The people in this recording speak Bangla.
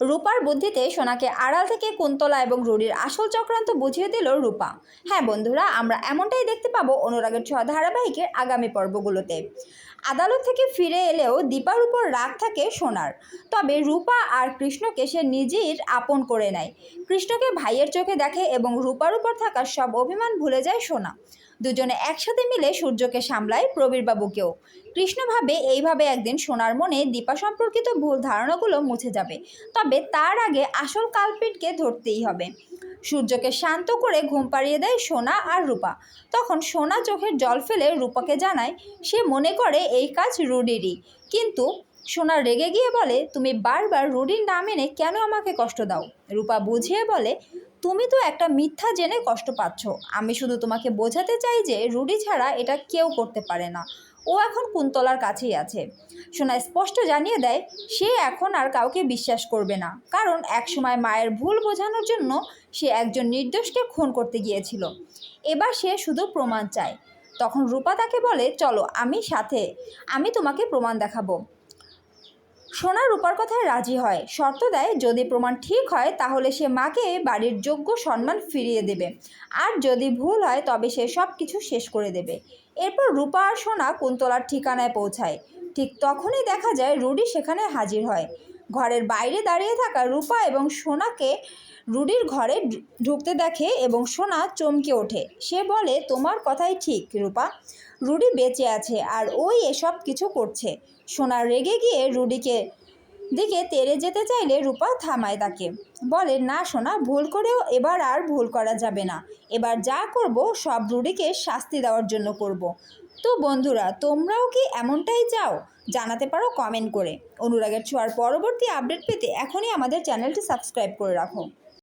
রূপার বুদ্ধিতে সোনাকে আড়াল থেকে কুন্তলা এবং রুডির আসল চক্রান্ত বুঝিয়ে দিল রূপা। হ্যাঁ বন্ধুরা, আমরা এমনটাই দেখতে পাবো অনুরাগের ছোঁয়া ধারাবাহিকের আগামী পর্বগুলোতে। আদালত থেকে ফিরে এলেও দীপার উপর রাগ থাকে সোনার। তবে রূপা আর কৃষ্ণকে সে নিজের আপন করে নেয়। কৃষ্ণকে ভাইয়ের চোখে দেখে এবং রূপার উপর থাকা সব অভিমান ভুলে যায় সোনা। দুজনে একসাথে মিলে সূর্যকে সামলায় প্রবীরবাবুকেও। কৃষ্ণ ভাবে এইভাবে একদিন সোনার মনে দীপা সম্পর্কিত ভুল ধারণাগুলো মুছে যাবে। তবে তার আগে আসল কালপিটকে ধরতেই হবে। সূর্যকে শান্ত করে ঘুম পাড়িয়ে দেয় সোনা আর রূপা। তখন সোনা চোখের জল ফেলে রূপাকে জানায়, সে মনে করে এই কাজ রুডিরই। কিন্তু সোনা রেগে গিয়ে বলে, তুমি বারবার রুডির না মেনে কেন আমাকে কষ্ট দাও? রূপা বুঝিয়ে বলে, তুমি তো একটা মিথ্যা জেনে কষ্ট পাচ্ছ। আমি শুধু তোমাকে বোঝাতে চাই যে রুডি ছাড়া এটা কেউ করতে পারে না। ও এখন কুন্তলার কাছেই আছে। সোনা স্পষ্ট জানিয়ে দেয়, সে এখন আর কাউকে বিশ্বাস করবে না। কারণ একসময় মায়ের ভুল বোঝানোর জন্য সে একজন নির্দোষকে খুন করতে গিয়েছিল। এবার সে শুধু প্রমাণ চায়। তখন রূপা তাকে বলে, চলো, আমি সাথে, আমি তোমাকে প্রমাণ দেখাবো। সোনা রূপার কথায় রাজি হয়। শর্ত দেয়, যদি প্রমাণ ঠিক হয়, তাহলে সে মাকে বাড়ির যোগ্য সম্মান ফিরিয়ে দেবে। আর যদি ভুল হয়, তবে সে সব কিছু শেষ করে দেবে। এরপর রূপা আর সোনা কুন্তলার ঠিকানায় পৌঁছায়। ঠিক তখনই দেখা যায় রুডি সেখানে হাজির হয়। ঘরের বাইরে দাঁড়িয়ে থাকা রূপা এবং সোনাকে রুডির ঘরে ঢুকতে দেখে এবং সোনা চমকে ওঠে। সে বলে, তোমার কথাই ঠিক রূপা। রুডি বেঁচে আছে আর ওই এসব কিছু করছে। সোনা রেগে গিয়ে রুডিকে দিকে তেরে যেতে চাইলে রূপা থামায় তাকে। বলে, না শোনা ভুল করেও এবার আর ভুল করা যাবে না। এবার যা করব, সব রুডিকে শাস্তি দেওয়ার জন্য করব। তো বন্ধুরা, তোমরাও কি এমনটাই চাও? জানাতে পারো কমেন্ট করে। অনুরাগের ছোঁয়ার পরবর্তী আপডেট পেতে এখনই আমাদের চ্যানেলটি সাবস্ক্রাইব করে রাখো।